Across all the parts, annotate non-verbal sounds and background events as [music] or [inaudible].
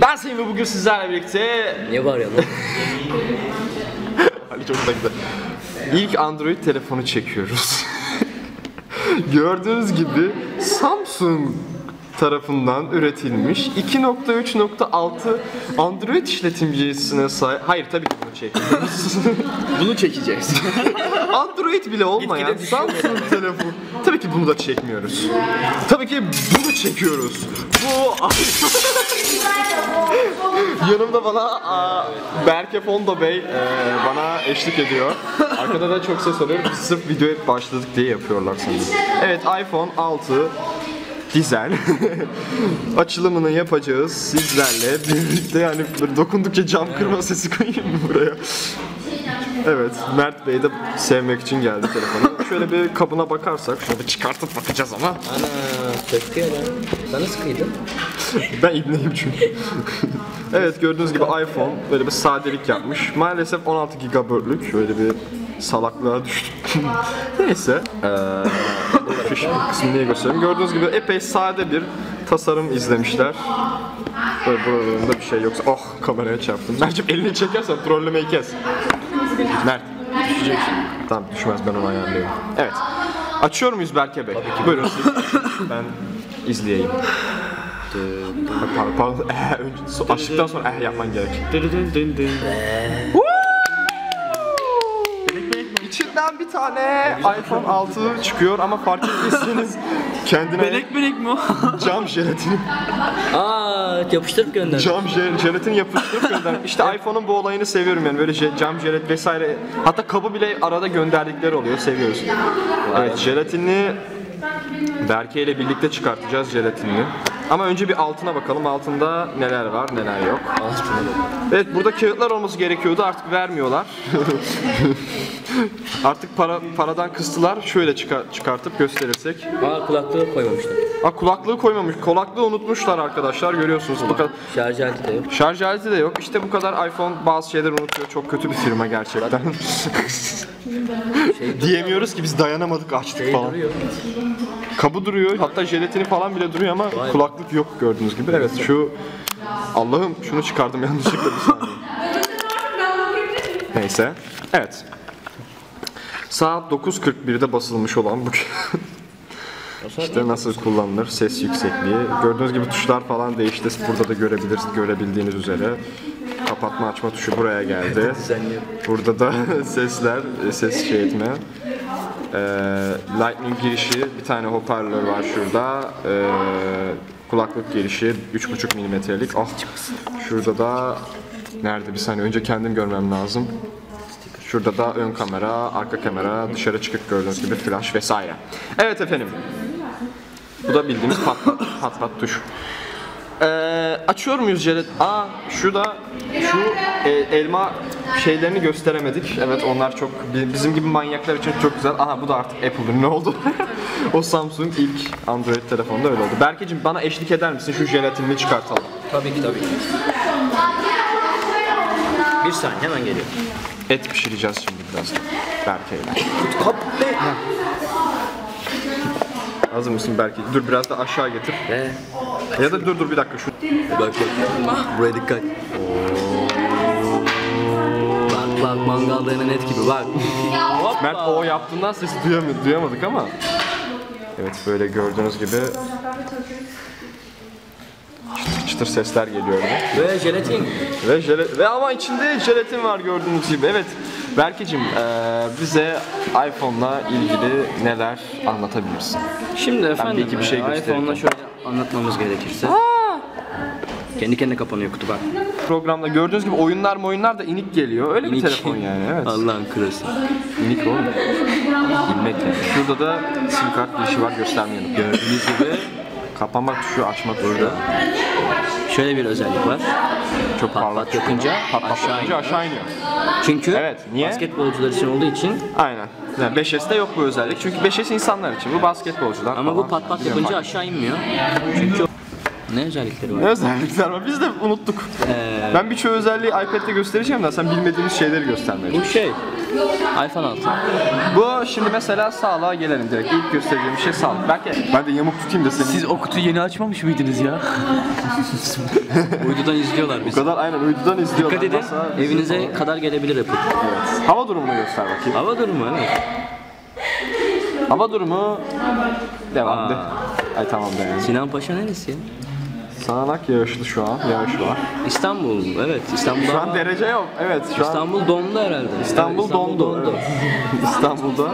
Ben Sayın ve bugün sizlerle birlikte Niye bağırıyorsun lan? [laughs] Ali çok da güzel. İlk Android telefonu çekiyoruz. [laughs] Gördüğünüz gibi Samsung tarafından üretilmiş 2.3.6 Android işletimcisine sahip. Hayır tabii ki bunu çekmiyoruz. [laughs] Bunu çekeceğiz. [laughs] Android bile olmayan Samsung telefon. Tabii ki bunu da çekmiyoruz. Tabii ki bunu çekiyoruz. Bu [laughs] Yanımda bana aa, Berke Fondo Bey e, bana eşlik ediyor. Arkada da çok ses oluyor. Sırf videoya başladık diye yapıyorlar sanırım. Evet iPhone 6 dizel [laughs] açılımını yapacağız sizlerle birlikte yani dokundukça cam kırma sesi koyayım mı buraya? Evet, Mert Bey de sevmek için geldi telefonu. Şöyle bir kabına bakarsak, şöyle bir çıkartıp bakacağız ama. Ana ya lan. Sana sıkıydın. [laughs] Ben ibneyim çünkü. [laughs] evet gördüğünüz gibi iPhone böyle bir sadelik yapmış. Maalesef 16 GB'lük şöyle bir salaklığa düştüm. Neyse. Ee, şu kısmını niye göstereyim. Gördüğünüz gibi epey sade bir tasarım izlemişler. Böyle buralarında bir şey yoksa oh kameraya çarptım. [laughs] Mert'cim elini çekersen trollemeyi kes. Mert. Düşeceksin. Tamam düşmez ben onu ayarlıyorum. Evet. Açıyor muyuz Berke Bey? Buyurun siz. [laughs] ben izleyeyim. Pardon, pardon. [laughs] Eh, önce, so, açtıktan sonra eh yapman gerek. İçinden bir tane iPhone 6 çıkıyor ama fark ettiyseniz [laughs] kendine Melek melek mi o? [laughs] cam jelatini, Aa yapıştırıp gönder. cam je- jelatin yapıştırıp göndermiş. İşte iPhone'un bu olayını seviyorum yani böyle je- cam jelat vesaire. Hatta kabı bile arada gönderdikleri oluyor. Seviyoruz. Evet jelatinli Berke ile birlikte çıkartacağız jelatinini. Ama önce bir altına bakalım. Altında neler var, neler yok. Evet burada kağıtlar olması gerekiyordu. Artık vermiyorlar. [laughs] Artık para paradan kıstılar. Şöyle çıkar- çıkartıp gösterirsek. Aa kulaklığı koymamışlar. Aa kulaklığı koymamış. Kulaklığı unutmuşlar arkadaşlar. Görüyorsunuz. Bu kadar Şarj aleti de yok. şarj aleti de yok. İşte bu kadar iPhone bazı şeyler unutuyor. Çok kötü bir firma gerçekten. [laughs] Diyemiyoruz ki biz dayanamadık açtık Şey falan. duruyor. Kabı duruyor. Hatta jelatini falan bile duruyor ama kulaklık yok gördüğünüz gibi. Evet şu Allah'ım şunu çıkardım yanlışlıkla bir saniye. Neyse. Evet. Saat 9.41'de basılmış olan bu İşte nasıl kullanılır, ses yüksekliği. Gördüğünüz gibi tuşlar falan değişti. Burada da görebilirsiniz, görebildiğiniz üzere. Kapatma açma tuşu buraya geldi. Burada da [laughs] sesler, ses şey etme. Ee, lightning girişi, bir tane hoparlör var şurada. Ee, kulaklık girişi 3.5 milimetrelik. Ah, şurada da nerede bir saniye önce kendim görmem lazım. Şurada da ön kamera, arka kamera, dışarı çıkıp gördüğünüz gibi flash vesaire. Evet efendim. Bu da bildiğimiz pat pat, pat, pat tuş. Ee, açıyor muyuz Celet? Aa şu da şu e, elma şeylerini gösteremedik. Evet onlar çok bi- bizim gibi manyaklar için çok güzel. Aha bu da artık Apple'ın ne oldu? [laughs] o Samsung ilk Android telefonda öyle oldu. Berkeciğim bana eşlik eder misin? Şu jelatinini çıkartalım. Tabii ki tabii ki. Bir saniye hemen geliyor. Et pişireceğiz şimdi biraz. Berke'yle. Hazır mısın Berke? Dur biraz da aşağı getir. Ve Ya da dur dur bir dakika şu. bak bak. Buraya dikkat. Bak bak mangalda yanan et gibi bak. Mert o yaptığından sesi duyamadık, duyamadık ama. Evet böyle gördüğünüz gibi çıtır sesler geliyor. öyle. Ve jelatin. Ve, jele- ve ama içinde jelatin var gördüğünüz gibi. Evet Berkeciğim eee, bize iPhone'la ilgili neler anlatabilirsin? Şimdi efendim bir iki bir şey iPhone'la şöyle anlatmamız gerekirse. Kendi kendine kapanıyor kutu bak. Programda gördüğünüz gibi oyunlar mı oyunlar da inik geliyor. Öyle bir İnik. telefon yani evet. Allah'ın kırası. İnik oğlum. İlmek yani. Şurada da sim kart girişi var göstermeyelim. Gördüğünüz gibi Kapama tuşu açma burada. şöyle bir özellik var. Çok Pat yapınca Pat aşağı yapınca iniyor. aşağı iniyor. Çünkü Evet, niye? basketbolcular için olduğu için Aynen. Yani 5S'te yok bu özellik. Çünkü 5S insanlar için. Bu basketbolcular ama bu falan. pat pat yapınca aşağı inmiyor. Çünkü Ne özellikleri Ne var? özellikler var? Biz de unuttuk. Ee, Ben birçoğu özelliği iPad'de göstereceğim de sen bilmediğimiz şeyleri göstermeye bu şey. iPhone 6. Bu şimdi mesela sağlığa gelelim direkt. İlk göstereceğim şey sağlık. Belki ben de yamuk tutayım da seni. Siz o kutuyu yeni açmamış mıydınız ya? [laughs] Uydudan izliyorlar bu bizi. kadar aynen uydudan izliyorlar. Dikkat edin. Masa- Evinize kadar gelebilir Apple. Hava durumunu göster bakayım. Hava durumu evet. Hava durumu devam de. Ay tamam da yani. Sinan Paşa neresi? Sağanak yağışlı şu an. Yağış var. İstanbul. Evet İstanbul'da. Şu an derece yok. Evet şu an İstanbul dondu herhalde. İstanbul, Evet, dondu. Evet. [laughs] İstanbul'da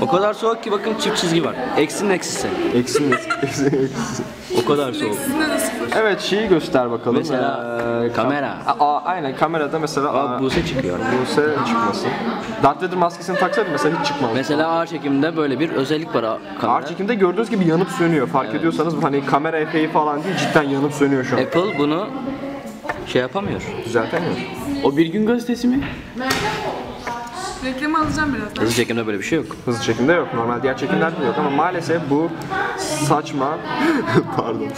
O kadar soğuk ki bakın çift çizgi var. Eksinin eksisi. eksi eksi eksi. O kadar soğuk. Evet şeyi göster bakalım. Mesela Ee, kamera. Aa, aynen kamerada mesela Aa, Buse çıkıyor. Buse çıkmasın. Darth Vader maskesini taksaydı mesela hiç çıkmaz. Mesela ağır çekimde böyle bir özellik var kamera. Ağır çekimde gördüğünüz gibi yanıp sönüyor. Fark ediyorsanız bu hani kamera efeği falan değil cidden yanıp sönüyor şu an. Apple bunu şey yapamıyor. Düzeltemiyor. O bir gün gazetesi mi? Reklamı alacağım birazdan. Hızlı çekimde böyle bir şey yok. Hızlı çekimde yok. Normal diğer çekimlerde de yok ama maalesef bu saçma [laughs] pardon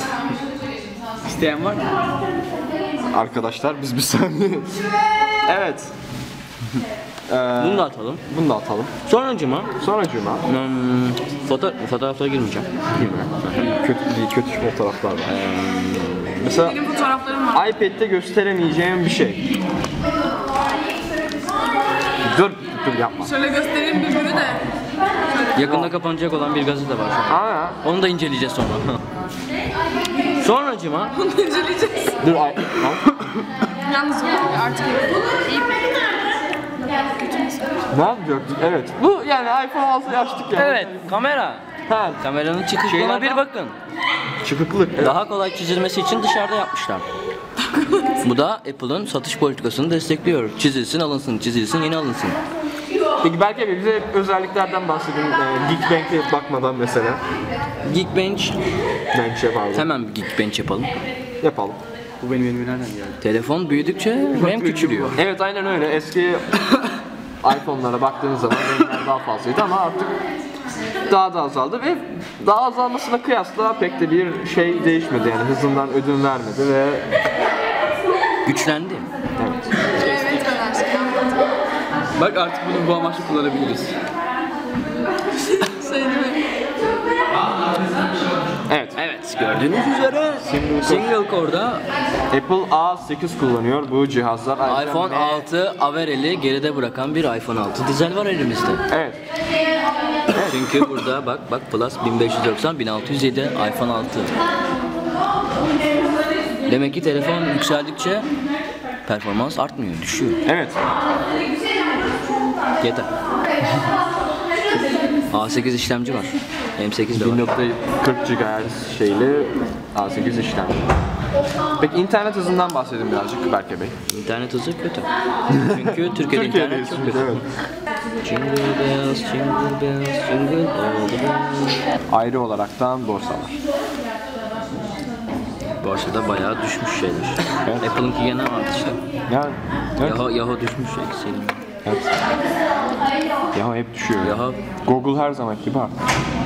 İsteyen var mı? arkadaşlar biz bir saniye. evet. Ee, Bunu da atalım. bunu da atalım. Sonuncuma Sonra cuma. hmm, foto fotoğraflara girmeyeceğim. Kötü kötü fotoğraflar var. Mesela Benim fotoğraflarım var. iPad'de gösteremeyeceğim bir şey. Dur, dur yapma. Şöyle göstereyim bir günü de. Yakında kapanacak olan bir gazete var. şu an. Aa, Onu da inceleyeceğiz sonra. Sonracıma [laughs] Bunu inceleyeceğiz. dur ay. Yalnız artık iyi. ne yapacaktık? Evet. Bu yani iPhone 6 açtık yani. Evet kamera. Ha, Kameranın çıkışına bir bakın. çıkıklık. Evet. Daha kolay çizilmesi için dışarıda yapmışlar. Bu da Apple'ın satış politikasını destekliyor. Çizilsin alınsın, çizilsin yeni alınsın. Peki belki abi bize özelliklerden bahsedin. Ee, Geekbank'e bakmadan mesela. Geekbench, Bench'e pardon. hemen bir Geekbench yapalım. Yapalım. Bu benim elime nereden geldi? Telefon büyüdükçe RAM küçülüyor. Evet aynen öyle. Eski [laughs] iPhone'lara baktığınız zaman renkler daha fazlaydı ama artık daha da azaldı ve daha azalmasına kıyasla pek de bir şey değişmedi yani hızından ödün vermedi ve Güçlendi. evet. Bak artık bunu bu amaçla kullanabiliriz. Evet. Evet gördüğünüz üzere single core'da Apple A8 kullanıyor bu cihazlar. Ayrıca iPhone M- 6 Averell'i geride bırakan bir iPhone 6 dizel var elimizde. Evet. Çünkü burada bak bak Plus 1590 1607 iPhone 6. Demek ki telefon yükseldikçe performans artmıyor, düşüyor. Evet. Yeter. [laughs] A8 işlemci var. M8 de var. 1.40 GHz şeyli A8 işlemci. Peki internet hızından bahsedin birazcık Berke Bey. İnternet hızı kötü. Çünkü [laughs] Türkiye'de internet çok kötü. evet. Jingle bells, jingle bells, jingle all the way. Ayrı olaraktan borsalar. Borsada bayağı düşmüş şeyler. Apple'ınki gene artışta. Yani evet. Yahoo, Yahoo düşmüş eksi yirmi. evet. Yahoo hep düşüyor. Yahoo, Google her zaman gibi arttı.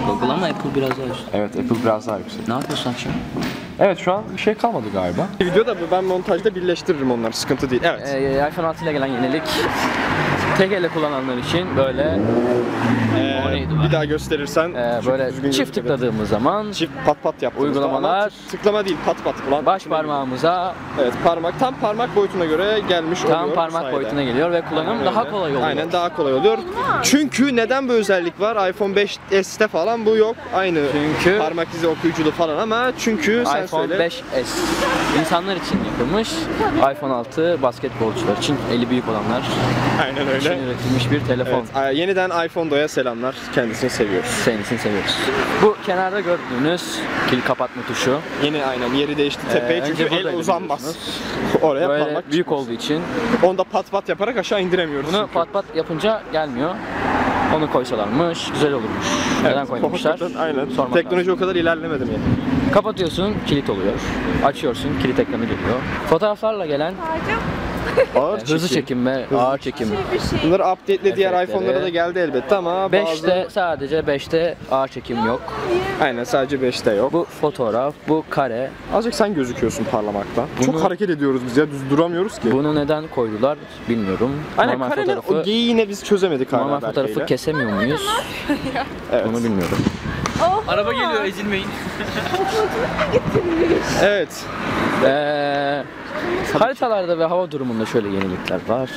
Google ama Apple biraz daha üstte. Evet Apple biraz daha yüksek. Ne yapıyorsun akşam? Evet şu an bir şey kalmadı galiba. Videoda ben montajda birleştiririm onları sıkıntı değil. Evet. Ee, iPhone 6 ile gelen yenilik tek elle kullananlar için böyle o neydi bir daha gösterirsen Ee, çok böyle düzgün çift gösterir. tıkladığımız zaman Çift pat pat yaptığımızda Uygulamalar- ama tık- tıklama değil pat pat. Ulan, baş parmağımıza Evet parmak tam parmak boyutuna göre gelmiş oluyor. tam bu parmak sayede. boyutuna geliyor ve kullanım Aynen daha öyle. kolay oluyor. Aynen daha kolay oluyor. Çünkü neden bu özellik var? iPhone 5s'te falan bu yok. Aynı Çünkü- parmak izi okuyuculu falan ama çünkü sen iPhone söyle. 5s insanlar için yapılmış. iPhone 6 basketbolcular için eli büyük olanlar Aynen için üretilmiş bir telefon. Evet, yeniden iPhone Do'ya selamlar. Kendisini seviyoruz. Senisini seviyoruz. Bu kenarda gördüğünüz kil kapatma tuşu. Yeni aynen yeri değişti tepeye Ee, çünkü el uzanmaz. Oraya Böyle parmak büyük çıkmaz. olduğu için Onu da pat pat yaparak aşağı indiremiyoruz. bunu çünkü. pat pat yapınca gelmiyor. Onu koysalarmış güzel olurmuş. Neden Evet, koymamışlar? hakikaten Aynen. Sormak Teknoloji lazım. o kadar ilerlemedi mi? Kapatıyorsun, kilit oluyor. Açıyorsun, kilit ekranı geliyor. Fotoğraflarla gelen Ağır Hızlı çekim ve ağır çekim. Bunları update'le diğer Efektleri. iPhone'lara da geldi elbette ama 5'te bazı... sadece 5'te ağır çekim yok. Aynen sadece 5'te yok. Bu fotoğraf, bu kare. Azıcık sen gözüküyorsun parlamakta. Bunu- Çok hareket ediyoruz biz ya düz duramıyoruz ki. Bunu neden koydular bilmiyorum. Aynen normal karenin fotoğrafı, o geyiği yine biz çözemedik hala normal fotoğrafı Berke'yle. kesemiyor muyuz? [laughs] Evet. Bunu bilmiyorum. Araba geliyor ezilmeyin. Evet. Ee, haritalarda ve hava durumunda şöyle yenilikler var.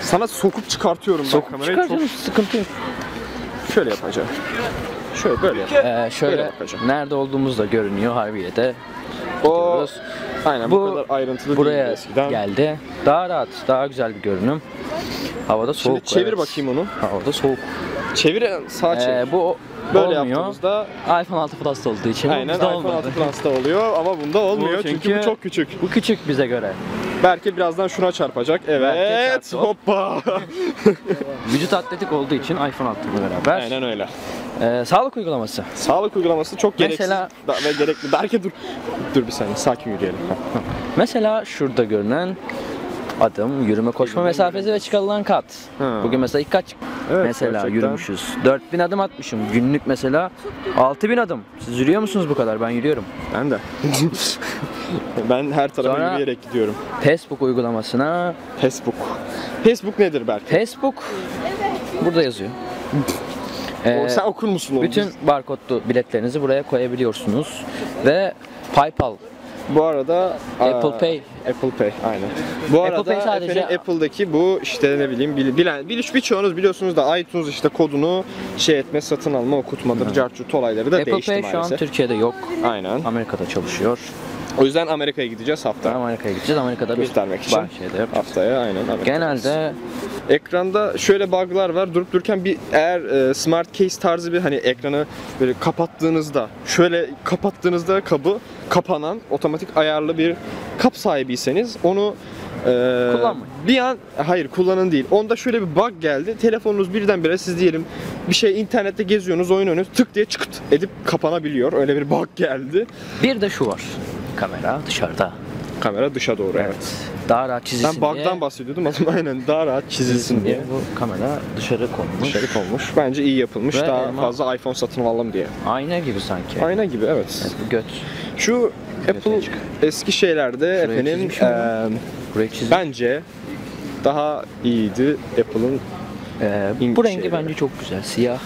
Sana sokup çıkartıyorum ben Sokup kamerayı. çıkar Çok sıkıntı yok. şöyle yapacağım. Şöyle böyle yapacağım. Ee, şöyle Böyle bakacağım. nerede olduğumuz da görünüyor Harbiye'de. O Gidiyoruz. aynen bu, Bu kadar ayrıntılı Buraya eskiden. geldi. Daha rahat, daha güzel bir görünüm. Havada Şimdi soğuk. çevir evet. bakayım onu. Havada soğuk. Çevir sağ çevir. Ee, bu böyle olmuyor. yaptığımızda iPhone 6 Plus olduğu için aynen bizde iPhone olmadı. 6 Plus'ta oluyor ama bunda olmuyor Bu çünkü, çünkü- bu çok küçük. Bu küçük bize göre. Belki birazdan şuna çarpacak. Evet. Hoppa. [laughs] Vücut atletik olduğu için iPhone 6 ile beraber. aynen öyle. Ee, sağlık uygulaması. Sağlık uygulaması çok gereksiz Mesela- da- ve gerekli. Berke dur. Dur bir saniye sakin yürüyelim. Mesela şurada görünen adım, yürüme, koşma mesafesi ve çıkarılan kat. Ha. Bugün mesela ilk kaç? Evet, mesela gerçekten. yürümüşüz. 4000 adım atmışım. Günlük mesela 6000 adım. Siz yürüyor musunuz bu kadar? Ben yürüyorum. Ben de. [laughs] ben her tarafa Sonra- yürüyerek gidiyorum. Facebook uygulamasına Facebook. Facebook nedir Berke? Facebook burada yazıyor. Ee, O- Sen okur musun onu? bütün barkodlu biletlerinizi buraya koyabiliyorsunuz ve PayPal Bu arada Apple aa, Pay. Apple Pay aynen. Bu Apple arada Pay sadece- efendim Apple'daki bu işte ne bileyim bil- bilen bil, birçoğunuz biliyorsunuz da iTunes işte kodunu şey etme, satın alma, okutmadır, carçurt olayları da Apple değişti Pay şu an maalesef. Türkiye'de yok. Aynen. Amerika'da çalışıyor. O yüzden Amerika'ya gideceğiz hafta. Amerika'ya gideceğiz. Amerika'da bir Göstermek için. bahçede yapacağız. Haftaya aynen Amerika'dayız. Genelde Ekranda şöyle bug'lar var. Durup dururken bir eğer e, smart case tarzı bir hani ekranı böyle kapattığınızda şöyle kapattığınızda kabı kapanan otomatik ayarlı bir kap sahibiyseniz onu e, Kullanmayın. Bir an hayır kullanın değil. Onda şöyle bir bug geldi. Telefonunuz birdenbire siz diyelim bir şey internette geziyorsunuz, oyun oynuyorsunuz tık diye çıkıt edip kapanabiliyor. Öyle bir bug geldi. bir de şu var. Kamera dışarıda. Kamera dışa doğru evet. Daha rahat çizilsin Ben diye. bug'dan bahsediyordum ama aynen daha rahat çizilsin diye. Bu kamera dışarı konmuş. Dışarı konmuş. Bence iyi yapılmış. Ve Daha elma- fazla iPhone satın alalım diye. Ayna gibi sanki. Ayna gibi evet. Bu göt. Şu Apple çık. eski şeylerde efendim çizim. bence daha iyiydi Apple'ın Ee, bu rengi şeyleri. bence çok güzel. Siyah.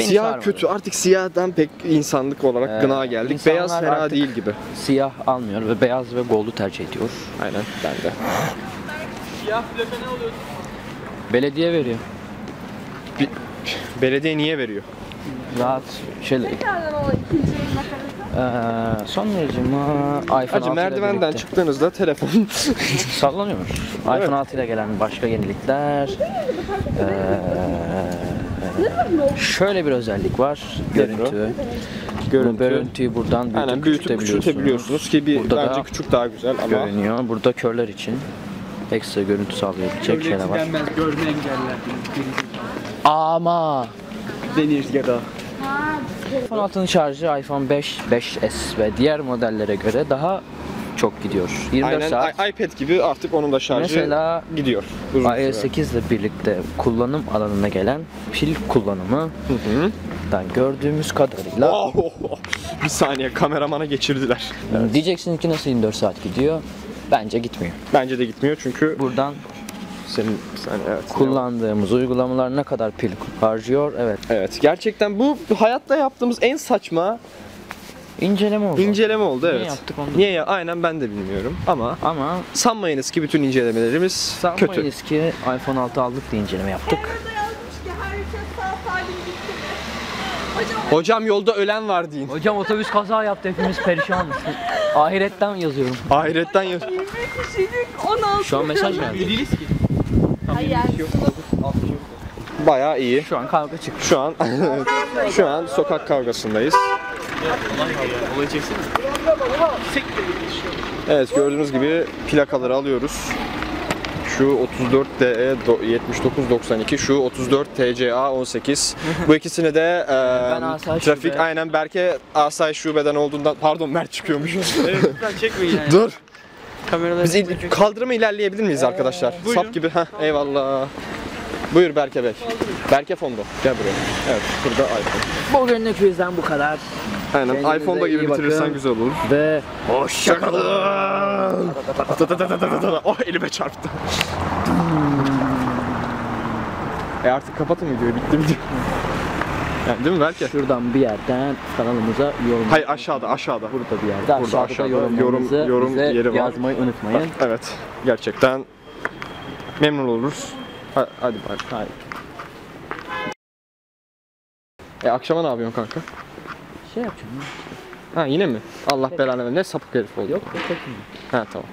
Beni siyah sarmadı. kötü artık siyahdan pek insanlık olarak Ee, gına geldik. Beyaz fena artık- değil gibi. Siyah almıyor ve beyaz ve gold'u tercih ediyor. Aynen ben de. Belediye veriyor. Belediye niye veriyor? Rahat şöyle. Ee, son derece mi? iPhone 6 Hacı merdivenden birlikte. çıktığınızda telefon [laughs] Sallanıyor. iPhone 6 ile gelen başka yenilikler. Ee, şöyle bir özellik var. Görüntü. görüntü. Bu görüntüyü buradan büyütüp, Aynen büyütüp küçültebiliyorsunuz. küçültebiliyorsunuz ki bir Burada bence da küçük daha güzel ama görünüyor. Burada körler için ekstra görüntü sağlayabilecek şeyler var. denmez, görme engeller. Ama Denir ya da. iPhone 6'nın şarjı iPhone 5, 5S ve diğer modellere göre daha çok gidiyor. 24 aynen saat. iPad gibi artık onun da şarjı Mesela gidiyor. İOS 8 ile birlikte kullanım alanına gelen pil kullanımı Hı. dan gördüğümüz kadarıyla Oh, oh, oh. Bir saniye kameramana geçirdiler. diyeceksiniz ki nasıl 24 saat gidiyor? Bence gitmiyor. Bence de gitmiyor çünkü Buradan senin saniye evet. kullandığımız uygulamalar ne kadar pil harcıyor? Evet. Evet gerçekten bu hayatta yaptığımız en saçma İnceleme oldu. inceleme oldu Niye evet. yaptık onu? Niye ya? Aynen ben de bilmiyorum ama Ama sanmayınız ki bütün incelemelerimiz kötü. sanmayınız ki iPhone 6 aldık diye inceleme yaptık. Burada yazmış ki herkes sağ salim gitti mi? Hocam Hocam yolda ölen var deyin. Hocam otobüs kaza yaptı hepimiz perişanız. Ahiretten yazıyorum. Ahiretten ya- 20 kişilik 16 Şu an mesaj geldi. Hayır. bayağı iyi. Şu an kavga çıktı. Şu an [laughs] şu an sokak kavgasındayız. Evet gördüğünüz gibi plakaları alıyoruz. Şu 34 DE 7992, şu 34 TCA 18. Bu ikisini de e, trafik Şube. aynen Berke Asayiş Şube'den olduğundan pardon Mert çıkıyormuş. Lütfen çekmeyin yani. Dur. Kameraları Biz il- kaldırıma ilerleyebilir miyiz arkadaşlar? Sap gibi. Heh, eyvallah. Buyur Berke Bey. Berke Fondo. Gel buraya. Evet, burada iPhone. Bugünlük bizden bu kadar. Aynen, Kendinize iPhone'da gibi bitirirsen güzel olur. Ve Hoşçakalın. oh elime çarptı. e artık kapatın videoyu, bitti video. Yani değil mi Berke? şuradan bir yerden kanalımıza yorum. Hayır aşağıda, aşağıda. Burada bir yerde. Aşağıda, aşağıda da yorumlarınızı yorum- yorum bize yeri var. yazmayı unutmayın. Evet, gerçekten memnun oluruz. Ha- Hadi bay. Hayır. E akşama ne yapıyorsun kanka? Şey yapacağım. ya. Ha yine mi? Allah belanı ver. Ne sapık herif oldu. Yok yok yok. Ha tamam.